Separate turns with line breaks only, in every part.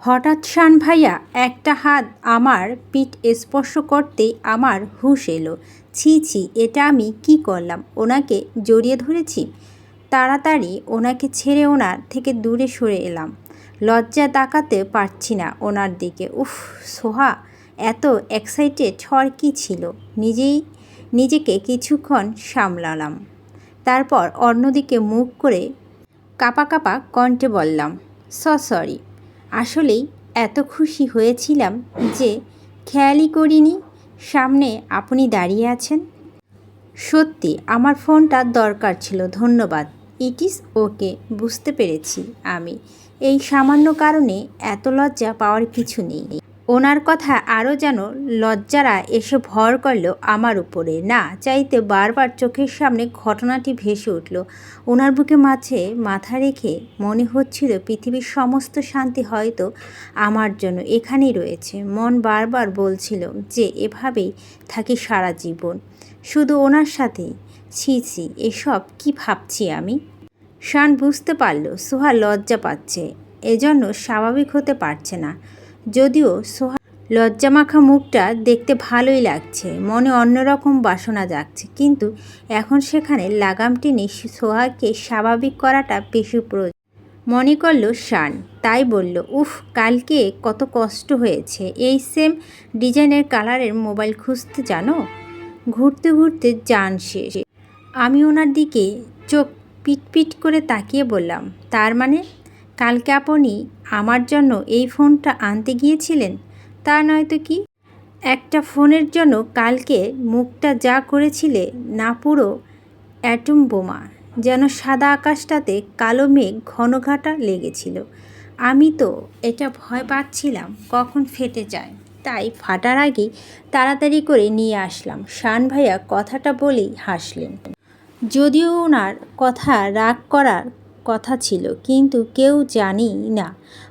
হঠাৎ শান ভাইয়া, একটা হাত আমার পিঠ স্পর্শ করতেই আমার হুঁশ এলো। ছি ছি, এটা আমি কি করলাম? ওনাকে জড়িয়ে ধরেছি? তাড়াতাড়ি ওনাকে ছেড়ে ওনার থেকে দূরে সরে এলাম। লজ্জা তাকাতে পারছি না ওনার দিকে। উফ, সোহা, এত এক্সাইটেড হওয়ার কী ছিল? নিজেই, নিজেকে কিছুক্ষণ সামলালাম। তারপর অন্যদিকে মুখ করে কাপা কাপা কণ্ঠে বললাম, স, সরি। আসলেই এত খুশি হয়েছিলাম যে খেয়ালই করিনি সামনে আপনি দাঁড়িয়ে আছেন। সত্যি, আমার ফোনটা দরকার ছিল, ধন্যবাদ। ইট ইজ ওকে, বুঝতে পেরেছি আমি। এই সামান্য কারণে এত লজ্জা পাওয়ার কিছু নেই। ওনার কথা আরও যেন লজ্জারা এসে ভর করল আমার উপরে। না, চাইতে বারবার চোখের সামনে ঘটনাটি ভেসে উঠল। ওনার বুকে মাঝে মাথা রেখে মনে হচ্ছিল পৃথিবীর সমস্ত শান্তি হয়তো আমার জন্য এখানেই রয়েছে। মন বারবার বলছিল যে এভাবেই থাকি সারা জীবন। শুধু ওনার সাথেই। ছি ছি, এসব কি ভাবছি আমি? শান বুঝতে পারল, সোহা লজ্জা পাচ্ছে। এজন্য স্বাভাবিক হতে পারছে না। যদিও সোহা লজ্জামাখা মুখটা দেখতে ভালোই লাগছে, মনে অন্যরকম বাসনা জাগছে। কিন্তু এখন সেখানে লাগাম টেনে সোহাকে স্বাভাবিক করাটা বেশি প্রয়োজন। মনে করল শান, তাই বলল, উফ, কালকে কত কষ্ট হয়েছে। এই সেম ডিজাইনের কালারের মোবাইল খুঁজতে জানো? ঘুরতে ঘুরতে যান শেষ আমি ওনার দিকে চোখ পিটপিট করে তাকিয়ে বললাম, তার মানে? কালকে আপনি আমার জন্য এই ফোনটা আনতে গিয়েছিলেন? তা নয়তো কি? একটা ফোনের জন্য কালকে মুখটা যা করেছিলে না পুরো অ্যাটম বোমা, যেন সাদা আকাশটাতে কালো মেঘ ঘনঘাটা লেগেছিল। আমি তো এটা ভয় পাচ্ছিলাম, কখন ফেটে যায়। তাই ফাটার আগে তাড়াতাড়ি করে নিয়ে আসলাম। শান ভাইয়া কথাটা বলেই হাসলেন। যদিও ওনার কথা রাগ করার কথা ছিল, কিন্তু কেউ জানি না।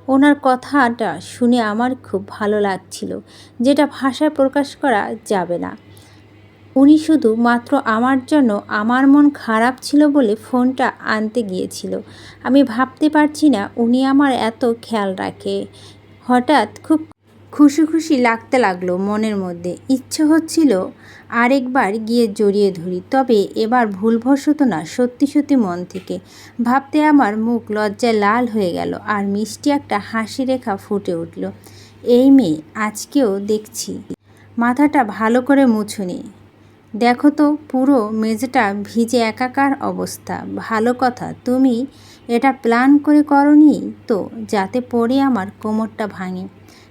ওনার কথাটা শুনে আমার খুব ভালো লাগছিল, যেটা ভাষায় প্রকাশ করা যাবে না। উনি শুধু মাত্র আমার জন্য আমার মন খারাপ ছিল বলে ফোনটা আনতে গিয়েছিল। আমি ভাবতে পারছি না উনি আমার এত খেয়াল রাখে। হঠাৎ খুব খুশি খুশি লাগতে লাগল মনের মধ্যে। ইচ্ছে হচ্ছিল আরেকবার গিয়ে জড়িয়ে ধরি, তবে এবার ভুলবশত না, সত্যি সত্যি মন থেকে। ভাবতে আমার মুখ লজ্জায় লাল হয়ে গেল আর মিষ্টি একটা হাসি রেখা ফুটে উঠল। এই মেয়ে, আজকেও দেখছি। মাথাটা ভালো করে মুছুনি দেখো তো, পুরো মেঝেটা ভিজে একাকার অবস্থা। ভালো কথা, তুমি এটা প্ল্যান করে করনি তো, যাতে পরে আমার কোমরটা ভাঙে।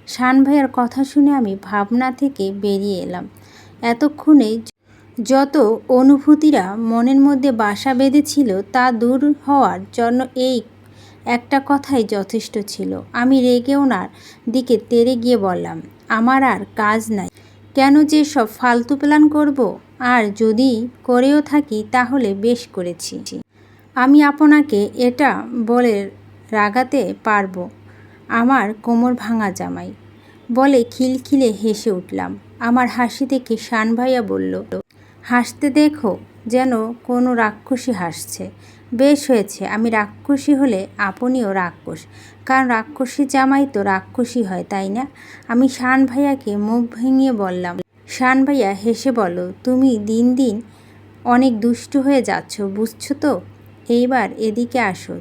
শান ভাইয়ের কথা শুনে আমি ভাবনা থেকে বেরিয়ে এলাম। এতক্ষণে যত অনুভূতিরা মনের মধ্যে বাসা বেঁধেছিল তা দূর হওয়ার জন্য এই একটা কথাই যথেষ্ট ছিল। আমি রেগে ওনার দিকে তেরে গিয়ে বললাম, আমার আর কাজ নাই। কেন যে সব ফালতু প্ল্যান করব? আর যদি করেও থাকি তাহলে বেশ করেছি। আমি আপনাকে এটা বলে রাগাতে পারব। আমার কোমর ভাঙা জামাই। বলে খিলখিলে হেসে উঠলাম। আমার হাসি দেখে শান ভাইয়া বলল, হাসতে দেখো যেন কোনো রাক্ষসী হাসছে। বেশ হয়েছে, আমি রাক্ষসী হলে আপনিও রাক্ষস। কারণ রাক্ষসী জামাই তো রাক্ষসী হয়, তাই না? আমি শান ভাইয়াকে মুখ ভেঙিয়ে বললাম, শান ভাইয়া হেসে বলো, তুমি দিন দিন অনেক দুষ্টু হয়ে যাচ্ছ, বুঝছ তো? এইবার এদিকে আসো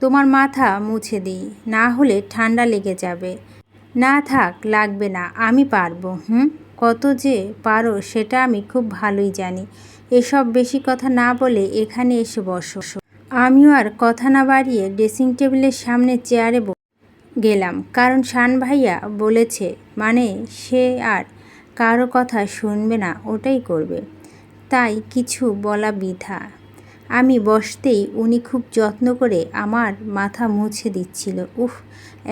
তোমার মাথা মুছে দিই, না হলে ঠান্ডা লেগে যাবে। না থাক, লাগবে না, আমি পারব, হুম? কত যে পারো, সেটা আমি খুব ভালোই জানি। এসব বেশি কথা না বলে এখানে এসে বসো। আমিও আর কথা না বাড়িয়ে ড্রেসিং টেবিলের সামনে চেয়ারে গেলাম, কারণ শান ভাইয়া বলেছে মানে সে আর কারও কথা শুনবে না, ওটাই করবে। তাই কিছু বলা বৃথা আমি বসতেই উনি খুব যত্ন করে আমার মাথা মুছে দিচ্ছিল। উফ,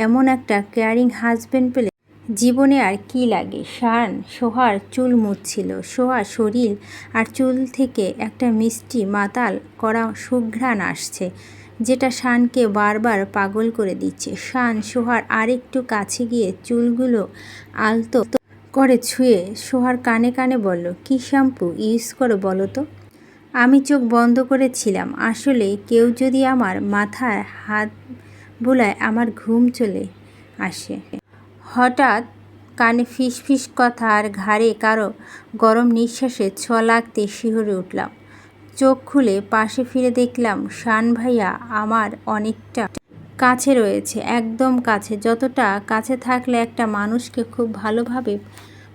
এমন একটা কেয়ারিং হাজব্যান্ড পেলে জীবনে আর কি লাগে? শান, সোহার চুল মুছছিল। সোহার শরীর আর চুল থেকে একটা মিষ্টি মাতাল করা সুঘ্রাণ আসছে, যেটা শানকে বারবার পাগল করে দিচ্ছে। শান সোহার আরেকটু কাছে গিয়ে চুলগুলো আলতো করে ছুঁয়ে সোহার কানে কানে বলল, কী শ্যাম্পু? ইউজ করো বলো তো। আমি চোখ বন্ধ করেছিলাম। আসলে কেউ যদি আমার মাথায় হাত বুলায়, আমার ঘুম চলে আসে। হঠাৎ কানে ফিস ফিস কথা আর ঘাড়ে কারও গরম নিঃশ্বাসে ছ শিহরে উঠলাম। চোখ খুলে পাশে ফিরে দেখলাম, শান ভাইয়া আমার অনেকটা কাছে রয়েছে, একদম কাছে। যতটা কাছে থাকলে একটা মানুষকে খুব ভালোভাবে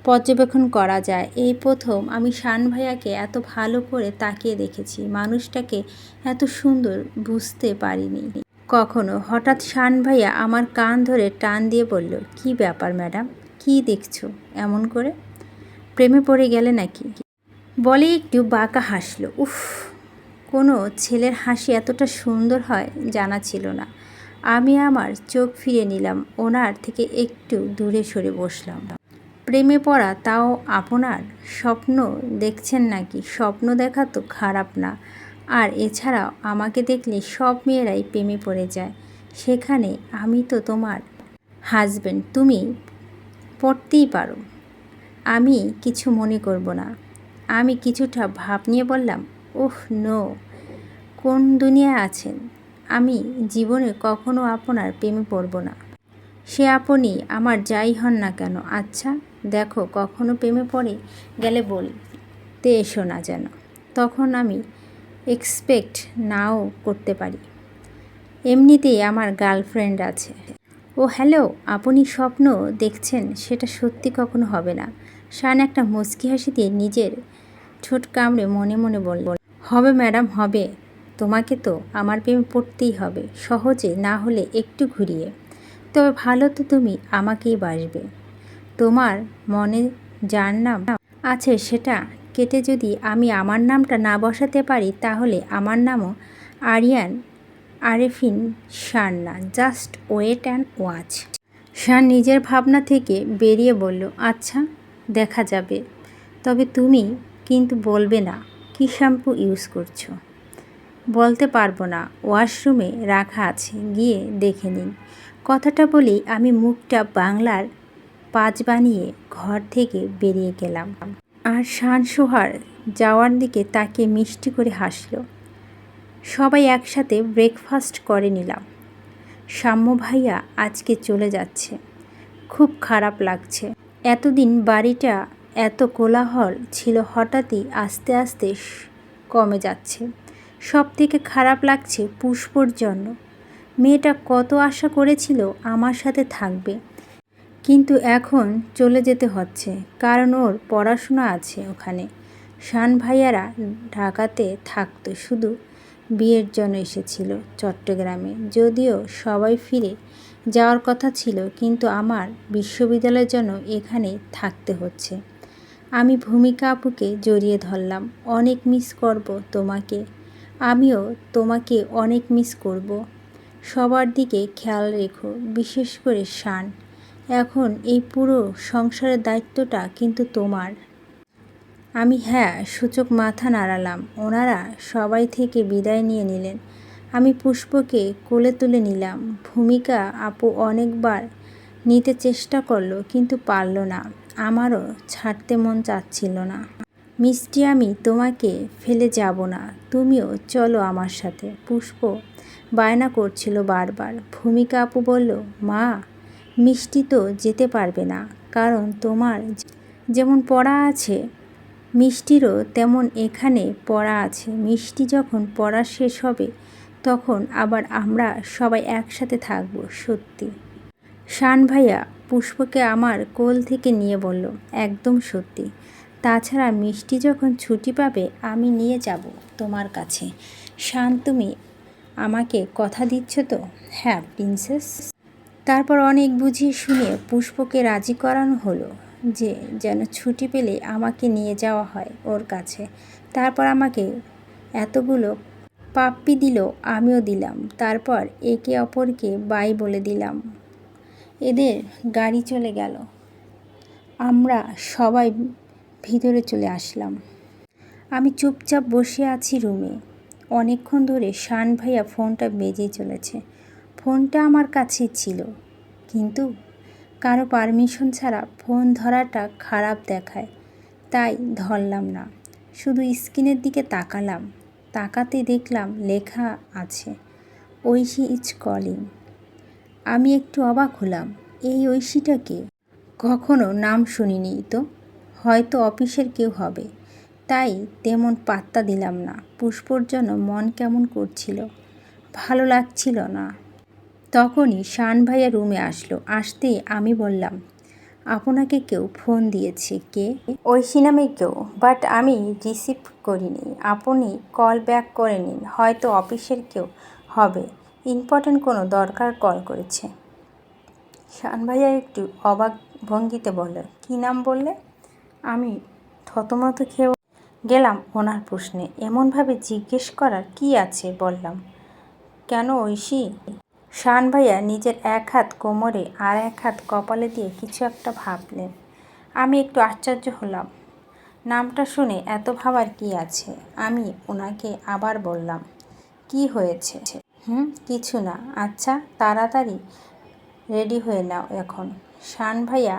পর্যবেক্ষণ করা যায়। এই প্রথম আমি শান ভাইয়াকে এত ভালো করে তাকিয়ে দেখেছি। মানুষটাকে এত সুন্দর বুঝতে পারিনি। কখনো হঠাৎ শান ভাইয়া আমার কান ধরে টান দিয়ে বলল, কি ব্যাপার ম্যাডাম? কি দেখছ? এমন করে? প্রেমে পড়ে গেলে নাকি? বলে একটু বাঁকা হাসলো। উফ, কোনো ছেলের হাসি এতটা সুন্দর হয় জানা ছিল না। আমি আমার চোখ ফিরে নিলাম। ওনার থেকে একটু দূরে সরে বসলাম। প্রেমে পড়া তাও আপনার? স্বপ্ন দেখছেন নাকি? স্বপ্ন দেখা তো খারাপ না। আর এছাড়াও আমাকে দেখলে সব মেয়েরাই প্রেমে পড়ে যায়। সেখানে আমি তো তোমার হাজবেন্ড তুমি পড়তেই পারো। আমি কিছু মনে করব না। আমি কিছুটা ভাব নিয়ে বললাম, ওহ নো কোন দুনিয়ায় আছেন? আমি জীবনে কখনো আপনার প্রেমে পড়ব না। সে আপনি আমার যাই হন না কেন আচ্ছা? দেখো, কখনো প্রেমে পড়ে গেলে বলতে এসো না যেন। তখন আমি এক্সপেক্ট নাও করতে পারি। এমনিতেই আমার গার্লফ্রেন্ড আছে। ও, হ্যালো, আপনি স্বপ্ন দেখছেন, সেটা সত্যি কখনো হবে না। শান একটা মুচকি হাসি দিয়ে নিজের ঠোঁট কামড়ে মনে মনে বলল, হবে ম্যাডাম, হবে। তোমাকে তো আমার প্রেমে পড়তেই হবে, সহজে না হলে একটু ঘুরিয়ে। তবে ভালো তো তুমি আমাকেই বাসবে। তোমার মনে যার নাম আছে সেটা কেটে যদি আমি আমার নামটা না বসাতে পারি, তাহলে আমার নামও আরিয়ান আরেফিন শান না। Just wait and watch. Shan নিজের ভাবনা থেকে বেরিয়ে বলল আচ্ছা দেখা যাবে। তবে তুমি কিন্তু বলবে না, কী শ্যাম্পু ইউজ করছ? বলতে পারব না, ওয়াশরুমে রাখা আছে, গিয়ে দেখে নিন। কথাটা বলেই আমি মুখটা বাংলার পাঁচ বানিয়ে ঘর থেকে বেরিয়ে গেলাম। আর শান সোহার যাওয়ার দিকে তাকে মিষ্টি করে হাসলো। সবাই একসাথে ব্রেকফাস্ট করে নিলাম। সাম্য ভাইয়া আজকে চলে যাচ্ছে। খুব খারাপ লাগছে। এতদিন বাড়িটা এত কোলাহল ছিল হঠাৎই আস্তে আস্তে কমে যাচ্ছে। সব থেকে খারাপ লাগছে পুষ্পর জন্য। মেয়েটা কত আশা করেছিল আমার সাথে থাকবে। কিন্তু এখন চলে যেতে হচ্ছে, কারণ ওর পড়াশোনা আছে ওখানে। শান ভাইয়ারা ঢাকাতে থাকতো শুধু বিয়ের জন্য এসেছিল চট্টগ্রামে। যদিও সবাই ফিরে যাওয়ার কথা ছিল, কিন্তু আমার বিশ্ববিদ্যালয়ের জন্য এখানে থাকতে হচ্ছে। আমি ভূমিকা আপুকে জড়িয়ে ধরলাম, অনেক মিস করব তোমাকে। আমিও তোমাকে অনেক মিস করব। সবার দিকে খেয়াল রেখো, বিশেষ করে শান। এখন এই পুরো সংসারের দায়িত্বটা কিন্তু তোমার। আমি হ্যাঁ সূচক মাথা নাড়ালাম। ওনারা সবাই থেকে বিদায় নিয়ে নিলেন। আমি পুষ্পকে কোলে তুলে নিলাম। ভূমিকা আপু অনেকবার নিতে চেষ্টা করল কিন্তু পারল না। আমারও ছাড়তে মন চাচ্ছিল না। মিষ্টি, আমি তোমাকে ফেলে যাব না। তুমিও চলো আমার সাথে। পুষ্প বায়না করছিল বারবার। ভূমিকা আপু বলল, মা মিষ্টি তো যেতে পারবে না, কারণ তোমার যেমন পড়া আছে, মিষ্টিরও তেমন এখানে পড়া আছে। মিষ্টি যখন পড়া শেষ হবে, তখন আবার আমরা সবাই একসাথে থাকব, সত্যি। শান ভাইয়া পুষ্পকে আমার কোল থেকে নিয়ে বলল, একদম সত্যি। তাছাড়া মিষ্টি যখন ছুটি পাবে, আমি নিয়ে যাব তোমার কাছে। শান, তুমি আমাকে কথা দিচ্ছ তো? হ্যাঁ প্রিন্সেস। তারপর অনেক বুঝিয়ে শুনে পুষ্পকে রাজি করানো হলো যে যেন ছুটি পেলে আমাকে নিয়ে যাওয়া হয় ওর কাছে। তারপর আমাকে এতগুলো পাপ্পি দিল, আমিও দিলাম। তারপর একে অপরকে বাই বলে দিলাম। এদের গাড়ি চলে গেল। আমরা সবাই ভিতরে চলে আসলাম। আমি চুপচাপ বসে আছি রুমে। অনেকক্ষণ ধরে শান ভাইয়া ফোনটা বেজেই চলেছে। ফোনটা আমার কাছে ছিল। কিন্তু কারও পারমিশন ছাড়া ফোন ধরাটা খারাপ দেখায়, তাই ধরলাম না। শুধু স্ক্রিনের দিকে তাকালাম, তাকাতে দেখলাম লেখা আছে, ঐশী ইজ কলিং। আমি একটু অবাক হলাম, এই ঐশীটাকে কখনো নাম শুনিনি তো, হয়তো অফিসের কেউ হবে। তাই তেমন পাত্তা দিলাম না, পুষ্পর জন্য মন কেমন করছিল, ভালো লাগছিল না। তখনই শান ভাইয়া রুমে আসলো। আসতেই আমি বললাম, আপনাকে কেউ ফোন দিয়েছে কে? ঐশী নামে কেউ, বাট আমি রিসিভ করিনি। আপনি কল ব্যাক করে নিন, হয়তো অফিসের কেউ হবে। ইম্পর্ট্যান্ট কোনো দরকার কল করেছে। শান ভাইয়া একটু অবাক ভঙ্গিতে বলল, কী নাম বললে? আমি থতমত খেয়ে গেলাম ওনার প্রশ্নে। এমনভাবে জিজ্ঞেস করার কি আছে? বললাম, কেন ঐশী? শান ভাইয়া নিজের এক হাত কোমরে আর এক হাত কপালে দিয়ে কিছু একটা ভাবলেন। আমি একটু আশ্চর্য হলাম। নামটা শুনে এত ভাবার কি আছে? আমি ওনাকে আবার বললাম, কি হয়েছে? হুম, কিছু না। আচ্ছা তাড়াতাড়ি রেডি হয়ে নাও এখন। শান ভাইয়া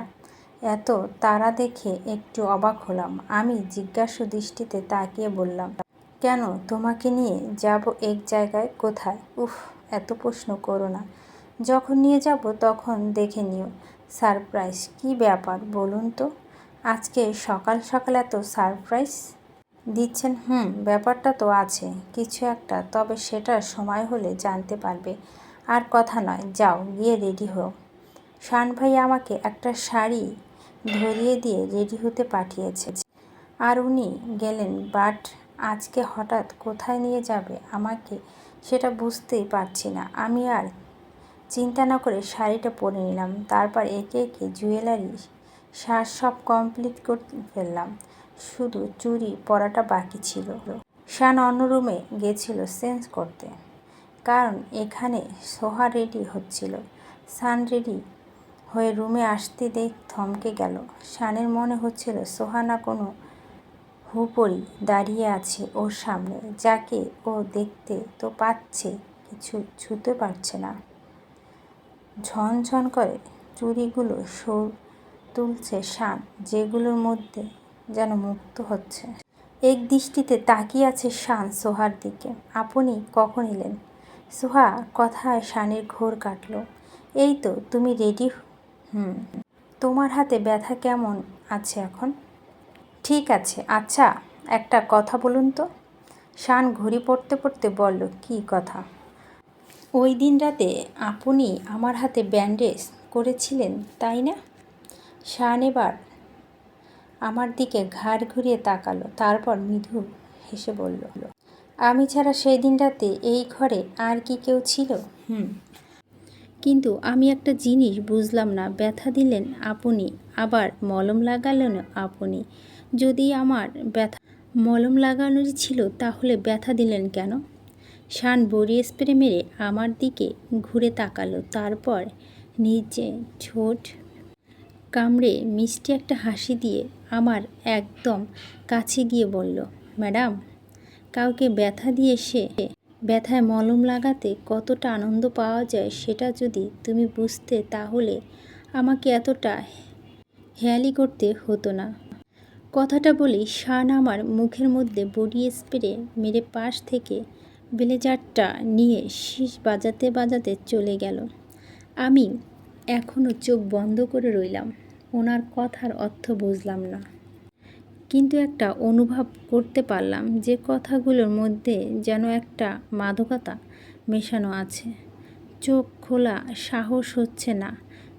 এত তারা দেখে একটু অবাক হলাম। আমি জিজ্ঞাসু দৃষ্টিতে তাকিয়ে বললাম, কেন? তোমাকে নিয়ে যাব এক জায়গায়? কোথায়? উফ এত প্রশ্ন করো না। যখন নিয়ে যাব তখন দেখে নিও, সারপ্রাইজ কি ব্যাপার বলুন তো? আজকে সকাল সকাল এত সারপ্রাইজ? দিচ্ছেন, হুম, ব্যাপারটা তো আছে, কিছু একটা, তবে সেটার সময় হলে জানতে পারবে। আর কথা নয়, যাও, গিয়ে রেডি হও। শান ভাই আমাকে একটা শাড়ি ধরিয়ে দিয়ে রেডি হতে পাঠিয়েছে। আর উনি গেলেন, বাট আজকে হঠাৎ কোথায় নিয়ে যাবে আমাকে সেটা বুঝতেই পারছি না। আমি আর চিন্তা না করে শাড়িটা পরে নিলাম। তারপর একে একে জুয়েলারি সাজ সব কমপ্লিট করতে ফেললাম। শুধু চুড়ি পরাটা বাকি ছিল। শান অন্য রুমে গেছিল চেঞ্জ করতে। কারণ এখানে সোহা রেডি হচ্ছিল। সান রেডি হয়ে রুমে আসতে দেখ থমকে গেল। শানের মনে হচ্ছিল সোহা না কোনো হুপরি দাঁড়িয়ে আছে ওর সামনে, যাকে ও দেখতে তো পাচ্ছে, কিছু ছুতে পারছে না। ঝনঝন করে চুড়িগুলো সর তুলছে শান, যেগুলোর মধ্যে যেন মুক্ত হচ্ছে। এক দৃষ্টিতে তাকিয়ে আছে শান সোহার দিকে। আপনি কখন এলেন? সোহা কথায় শানের ঘোর কাটলো। এই তো, তুমি রেডি হুম। তোমার হাতে ব্যথা কেমন আছে এখন? ঠিক আছে আচ্ছা একটা কথা বলুন তো। শান ঘড়ি পড়তে পড়তে বলল, কি কথা? ওই দিন রাতে আপনি আমার হাতে ব্যান্ডেজ করেছিলেন, তাই না? শান এবার আমার দিকে ঘাড় ঘুরিয়ে তাকালো, তারপর মৃদু হেসে বলল, আমি ছাড়া সেই দিন রাতে এই ঘরে আর কি কেউ ছিল? হুম, কিন্তু আমি একটা জিনিস বুঝলাম না, ব্যথা দিলেন আপনি, আবার মলম লাগালেন আপনি। যদি আমার ব্যথা মলম লাগানোর ছিল, তাহলে ব্যথা দিলেন কেন? শান বড়ি স্প্রে মেরে আমার দিকে ঘুরে তাকালো, তারপর নিচে ছোট কামড়ে মিষ্টি একটা হাসি দিয়ে আমার একদম কাছে গিয়ে বলল, ম্যাডাম, কাউকে ব্যথা দিয়ে সে ব্যথায় মলম লাগাতে কতটা আনন্দ পাওয়া যায় সেটা যদি তুমি বুঝতে, তাহলে আমাকে এতটা হেয়ালি করতে হতো না। কথাটা বলি, শান আমার মুখের মধ্যে বডি স্প্রে মেরে পাশ থেকে ব্লেজারটা নিয়ে শীষ বাজাতে বাজাতে চলে গেল। আমি এখনও চোখ বন্ধ করে রইলাম, ওনার কথার অর্থ বুঝলাম না। কিন্তু একটা অনুভব করতে পারলাম যে কথাগুলোর মধ্যে যেন একটা মাদকতা মেশানো আছে। চোখ খোলা সাহস হচ্ছে না,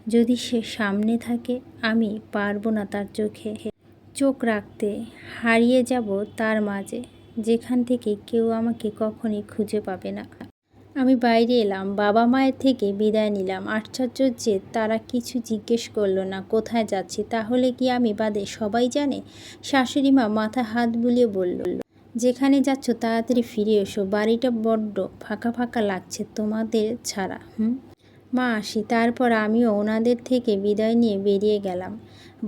যদি সে সামনে থাকে, আমি পারব না তার চোখে। চোখ রাখতে, হারিয়ে যাব তার মাঝে, যেখান থেকে কেউ আমাকে কখনই খুঁজে পাবে না। আমি বাইরে এলাম, বাবা মায়ের থেকে বিদায় নিলাম। আশ্চর্য যে তারা কিছু জিজ্ঞেস করল না, কোথায় যাচ্ছি, তাহলে কি আমি বাদে সবাই জানে? শাশুড়ি মা মাথা হাত বুলিয়ে বলল, যেখানে যাচ্ছ তাড়াতাড়ি ফিরে এসো, বাড়িটা বড্ড ফাঁকা ফাঁকা লাগছে তোমাদের ছাড়া, হুম? মা, আসি, তারপর আমিও ওনাদের থেকে বিদায় নিয়ে বেরিয়ে গেলাম।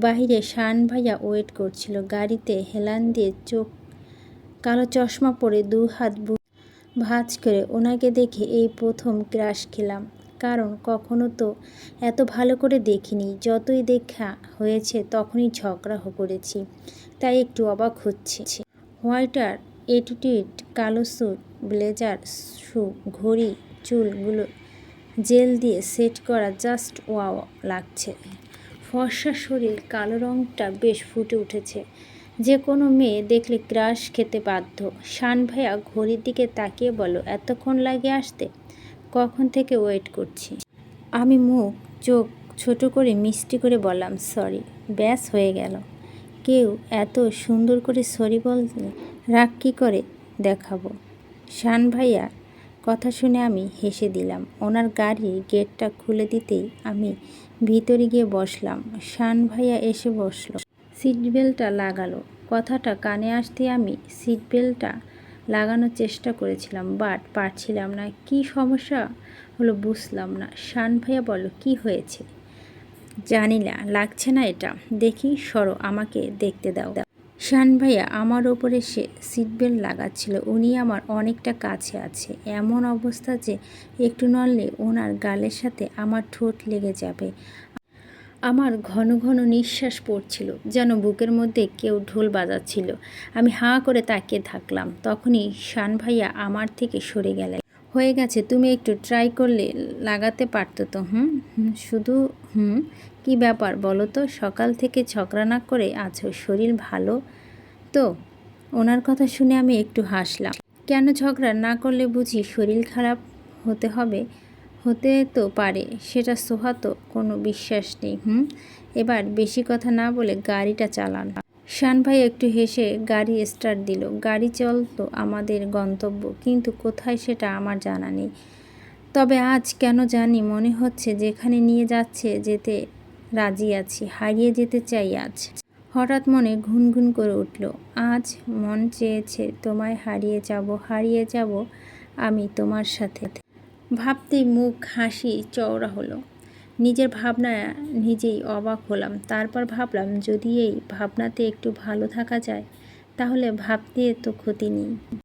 বাহিরে শান ভাইয়া ওয়েট করছিল। গাড়িতে হেলান দিয়ে চোখ, কালো চশমা পরে দু হাত ভাজ করে ওনাকে দেখে এই প্রথম ক্রাশ খেলাম। কারণ কখনো তো এত ভালো করে দেখিনি, যতই দেখা হয়েছে তখনই ঝগড়া করেছি। তাই একটু অবাক হচ্ছে। হোয়াইটার এটিটিউড কালো স্যুট, ব্লেজার, শু, ঘড়ি, চুলগুলো জেল দিয়ে সেট করা জাস্ট ওয়াও লাগছে। ফর্সা শরীর কালো রঙটা বেশ ফুটে উঠেছে। যে কোনো মেয়ে দেখলে ক্রাশ খেতে বাধ্য। শান ভাইয়া ঘড়ির দিকে তাকিয়ে বলো এতক্ষণ লাগে আসতে? কখন থেকে ওয়েট করছি? আমি মুখ, চোখ ছোট করে মিষ্টি করে বললাম, সরি, ব্যাস হয়ে গেল। কেউ এত সুন্দর করে সরি বললে রাগ কী করে দেখাবো? শান ভাইয়া কথা শুনে আমি হেসে দিলাম। ওনার গাড়ির গেটটা খুলে দিতেই আমি ভিতরে গিয়ে বসলাম। শান ভাইয়া এসে বসল। সিট বেল্টটা লাগালো। কথাটা কানে আসতে আমি সিট বেল্টটা লাগানোর চেষ্টা করেছিলাম, বাট পারছিলাম না। কি সমস্যা হলো বুঝলাম না। শান ভাইয়া বলো কি হয়েছে? জানি না, লাগছে না এটা। দেখি, সরো, আমাকে দেখতে দাও। শান ভাইয়া, আমার ওপরে সে সিট বেল্ট লাগাচ্ছিল। উনি আমার অনেকটা কাছে আছে। এমন অবস্থা যে একটু নড়লে ওনার গালের সাথে আমার ঠোঁট লেগে যাবে। আমার ঘন ঘন নিঃশ্বাস পড়ছিল, যেন বুকের মধ্যে কেউ ঢোল বাজাচ্ছিল। আমি হাঁ করে তাকিয়ে থাকলাম। তখনই শান ভাইয়া আমার থেকে সরে গেলে হয়ে গেছে, তুমি একটু ট্রাই করলে লাগাতে পারতো তো, হুম? শুধু, হুম? কি ব্যাপার বলো তো? সকাল থেকে ঝগড়া না করে আছো শরীর ভালো? তো, ওনার কথা শুনে আমি একটু হাসলাম। কেন ঝগড়া না করলে বুঝি শরীর খারাপ হতে হবে? হতে তো পারে, সেটা সোহাতো কোনো বিশ্বাস নেই, হুম? এবার বেশি কথা না বলে গাড়িটা চালান। শান ভাই একটু হেসে গাড়ি স্টার্ট দিল। গাড়ি চলতো আমাদের গন্তব্য, কিন্তু কোথায় সেটা আমার জানা নেই। তবে আজ কেন জানি মনে হচ্ছে যেখানে নিয়ে যাচ্ছে যেতে রাজি আছি, হারিয়ে যেতে চাই আজ। হঠাৎ মনে ঘুনঘুন করে উঠল, আজ মন চেয়েছে তোমায় হারিয়ে যাব হারিয়ে যাব আমি তোমার সাথে। ভাবতেই মুখ হাসি চওড়া হলো। নিজের ভাবনা নিজেই অবাক হলাম। তারপর ভাবলাম, যদি এই ভাবনাতে একটু ভালো থাকা যায়, তাহলে ভাবতে তো ক্ষতি নেই।